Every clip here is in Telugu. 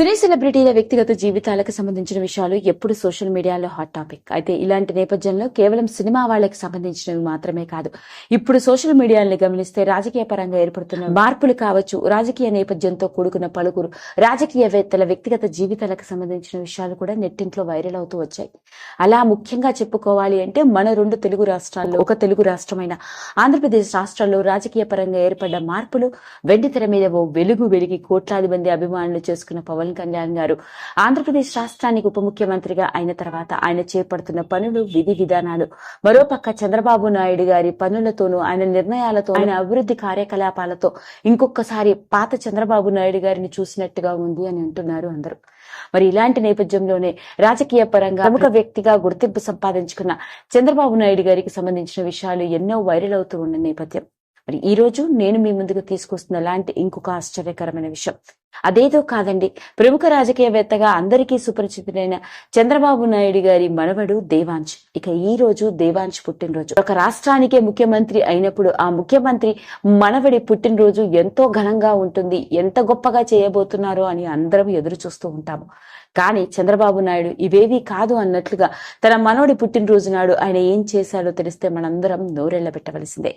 సినీ సెలబ్రిటీల వ్యక్తిగత జీవితాలకు సంబంధించిన విషయాలు ఎప్పుడు సోషల్ మీడియాలో హాట్ టాపిక్. అయితే ఇలాంటి నేపథ్యంలో కేవలం సినిమా వాళ్ళకి సంబంధించినవి మాత్రమే కాదు. ఇప్పుడు సోషల్ మీడియాని గమనిస్తే రాజకీయ పరంగా ఏర్పడుతున్న మార్పులు కావచ్చు రాజకీయ నేపథ్యంతో కూడుకున్న పలువురు రాజకీయవేత్తల వ్యక్తిగత జీవితాలకు సంబంధించిన విషయాలు కూడా నెట్టింట్లో వైరల్ అవుతూ వచ్చాయి. అలా ముఖ్యంగా చెప్పుకోవాలి అంటే మన రెండు తెలుగు రాష్ట్రాల్లో ఒక తెలుగు రాష్ట్రమైన ఆంధ్రప్రదేశ్ రాష్ట్రాల్లో రాజకీయ పరంగా ఏర్పడ్డ మార్పులు వెండితెర మీద ఓ వెలుగు వెలిగి కోట్లాది మంది అభిమానులు చేసుకున్న పవన్ కళ్యాణ్ గారు. ఆంధ్రప్రదేశ్ రాష్ట్రానికి ఉప ముఖ్యమంత్రిగా అయిన తర్వాత ఆయన చేపడుతున్న పనులు విధి విధానాలు. మరోపక్క చంద్రబాబు నాయుడు గారి పనులతోనూ ఆయన నిర్ణయాలతో ఆయన అభివృద్ధి కార్యకలాపాలతో ఇంకొకసారి పాత చంద్రబాబు నాయుడు గారిని చూసినట్టుగా ఉంది అని అంటున్నారు అందరూ. మరి ఇలాంటి నేపథ్యంలోనే రాజకీయ పరంగా ప్రముఖ వ్యక్తిగా గుర్తింపు సంపాదించుకున్న చంద్రబాబు నాయుడు గారికి సంబంధించిన విషయాలు ఎన్నో వైరల్ అవుతూ ఉన్న నేపథ్యం. మరి ఈ రోజు నేను మీ ముందుకు తీసుకొస్తున్న లాంటి ఇంకొక ఆశ్చర్యకరమైన విషయం. అదేదో కాదండి. ప్రముఖ రాజకీయవేత్తగా అందరికీ సుపరిచితుడైన చంద్రబాబు నాయుడు గారి మనవడు దేవాంశ్. ఇక ఈ రోజు దేవాంశ్ పుట్టినరోజు. ఒక రాష్ట్రానికే ముఖ్యమంత్రి అయినప్పుడు ఆ ముఖ్యమంత్రి మనవడి పుట్టినరోజు ఎంతో ఘనంగా ఉంటుంది. ఎంత గొప్పగా చేయబోతున్నారో అని అందరం ఎదురు చూస్తూ ఉంటాము. కానీ చంద్రబాబు నాయుడు ఇవేవీ కాదు అన్నట్లుగా తన మనవడి పుట్టినరోజు నాడు ఆయన ఏం చేశాడో తెలిస్తే మనందరం నోరెళ్ళబెట్టవలసిందే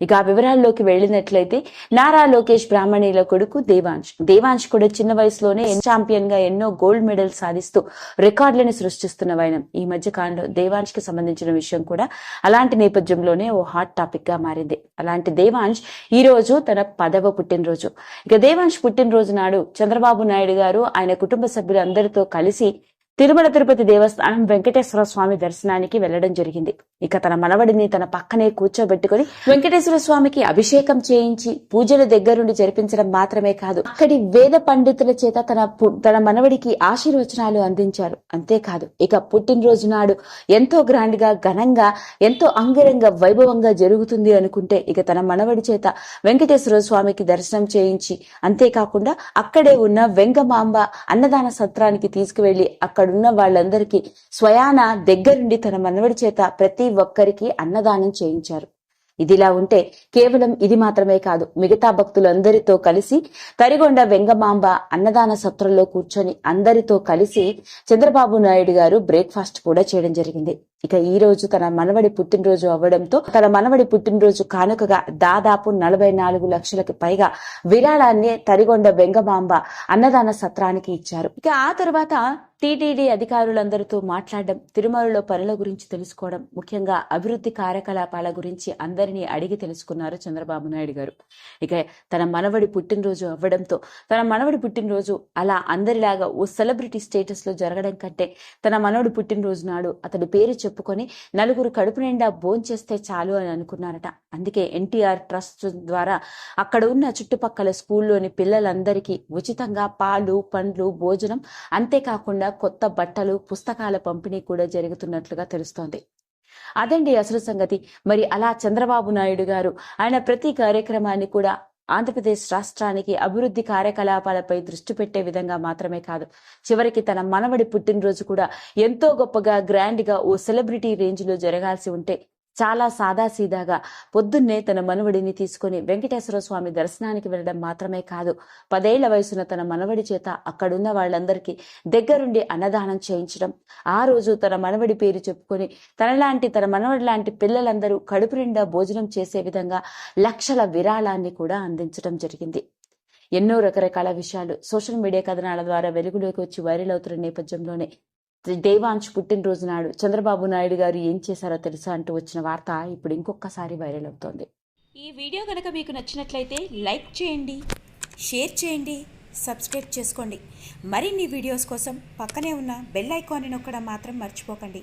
ఇక ఆ వివరాల్లోకి వెళ్ళినట్లయితే నారా లోకేష్ బ్రాహ్మణిల కొడుకు దేవాంశ్. దేవాంశ్ కూడా చిన్న వయసులోనే ఛాంపియన్గా ఎన్నో గోల్డ్ మెడల్ సాధిస్తూ రికార్డులను సృష్టిస్తున్న వైనం ఈ మధ్య కాలంలో దేవాంశ్కి సంబంధించిన విషయం కూడా అలాంటి నేపథ్యంలోనే ఓ హాట్ టాపిక్గా మారింది. అలాంటి దేవాంశ్ ఈ రోజు తన పదవ పుట్టినరోజు. ఇక దేవాంశ్ పుట్టినరోజు నాడు చంద్రబాబు నాయుడు గారు ఆయన కుటుంబ సభ్యులందరితో కలిసి తిరుమల తిరుపతి దేవస్థానం వెంకటేశ్వర స్వామి దర్శనానికి వెళ్ళడం జరిగింది. ఇక తన మనవడిని తన పక్కనే కూర్చోబెట్టుకుని వెంకటేశ్వర స్వామికి అభిషేకం చేయించి పూజల దగ్గరుండి జరిపించడం మాత్రమే కాదు అక్కడి వేద పండితుల చేత తన తన మనవడికి ఆశీర్వచనాలు అందించారు. అంతేకాదు ఇక పుట్టినరోజు నాడు ఎంతో గ్రాండ్గా ఘనంగా ఎంతో అంగరంగ వైభవంగా జరుగుతుంది అనుకుంటే ఇక తన మనవడి చేత వెంకటేశ్వర స్వామికి దర్శనం చేయించి అంతేకాకుండా అక్కడే ఉన్న వెంగమాంబ అన్నదాన సత్రానికి తీసుకువెళ్ళి అక్కడున్న వాళ్ళందరికీ స్వయాన దగ్గరుండి తన మనవడి చేత ప్రతి ఒక్కరికి అన్నదానం చేయించారు. ఇదిలా ఉంటే కేవలం ఇది మాత్రమే కాదు మిగతా భక్తులందరితో కలిసి తరిగొండ వెంగమాంబ అన్నదాన సత్రంలో కూర్చొని అందరితో కలిసి చంద్రబాబు నాయుడు గారు బ్రేక్ఫాస్ట్ కూడా చేయడం జరిగింది. ఇక ఈ రోజు తన మనవడి పుట్టినరోజు అవ్వడంతో తన మనవడి పుట్టినరోజు కానుకగా దాదాపు నలభై నాలుగు లక్షలకు పైగా విరాళాన్ని తరిగొండ వెంగమాంబ అన్నదాన సత్రానికి ఇచ్చారు. ఇక ఆ తర్వాత టీటీడీ అధికారులందరితో మాట్లాడడం తిరుమలలో పనుల గురించి తెలుసుకోవడం ముఖ్యంగా అభివృద్ధి కార్యకలాపాల గురించి అందరినీ అడిగి తెలుసుకున్నారు చంద్రబాబు నాయుడు గారు. ఇక తన మనవడి పుట్టినరోజు అవ్వడంతో తన మనవడి పుట్టినరోజు అలా అందరిలాగా ఓ సెలబ్రిటీ స్టేటస్లో జరగడం కంటే తన మనవడి పుట్టినరోజు నాడు అతడి పేరు చెప్పు చెప్పుకొని నలుగురు కడుపు నిండా భోంచేస్తే చాలు అని అనుకున్నారట. అందుకే ఎన్టీఆర్ ట్రస్ట్ ద్వారా అక్కడ ఉన్న చుట్టుపక్కల స్కూల్లోని పిల్లలందరికీ ఉచితంగా పాలు పండ్లు భోజనం అంతేకాకుండా కొత్త బట్టలు పుస్తకాల పంపిణీ కూడా జరుగుతున్నట్లుగా తెలుస్తోంది. అదండి అసలు సంగతి. మరి అలా చంద్రబాబు నాయుడు గారు ఆయన ప్రతి కార్యక్రమాన్ని కూడా ఆంధ్రప్రదేశ్ రాష్ట్రానికి అభివృద్ధి కార్యకలాపాలపై దృష్టి పెట్టే విధంగా మాత్రమే కాదు. చివరికి తన మనవడి పుట్టినరోజు కూడా ఎంతో గొప్పగా గ్రాండ్గా ఓ సెలబ్రిటీ రేంజ్లో జరగాల్సి ఉంటే చాలా సాదాసీదాగా పొద్దున్నే తన మనవడిని తీసుకొని వెంకటేశ్వర స్వామి దర్శనానికి వెళ్ళడం మాత్రమే కాదు పదేళ్ళ వయసున తన మనవడి చేత అక్కడున్న వాళ్ళందరికీ దగ్గరుండి అన్నదానం చేయించడం ఆ రోజు తన మనవడి పేరు చెప్పుకొని తనలాంటి తన మనవడి లాంటి పిల్లలందరూ కడుపు నిండా భోజనం చేసే విధంగా లక్షల విరాళాన్ని కూడా అందించడం జరిగింది. ఎన్నో రకరకాల విషయాలు సోషల్ మీడియా కథనాల ద్వారా వెలుగులోకి వచ్చి వైరల్ అవుతున్న నేపథ్యంలోనే దేవాంశ్ పుట్టినరోజు నాడు చంద్రబాబు నాయుడు గారు ఏం చేశారో తెలుసా అంటూ వచ్చిన వార్త ఇప్పుడు ఇంకొకసారి వైరల్ అవుతోంది. ఈ వీడియో కనుక మీకు నచ్చినట్లయితే లైక్ చేయండి షేర్ చేయండి సబ్స్క్రైబ్ చేసుకోండి. మరిన్ని వీడియోస్ కోసం పక్కనే ఉన్న బెల్ ఐకాన్ని నొక్కడం మాత్రం మర్చిపోకండి.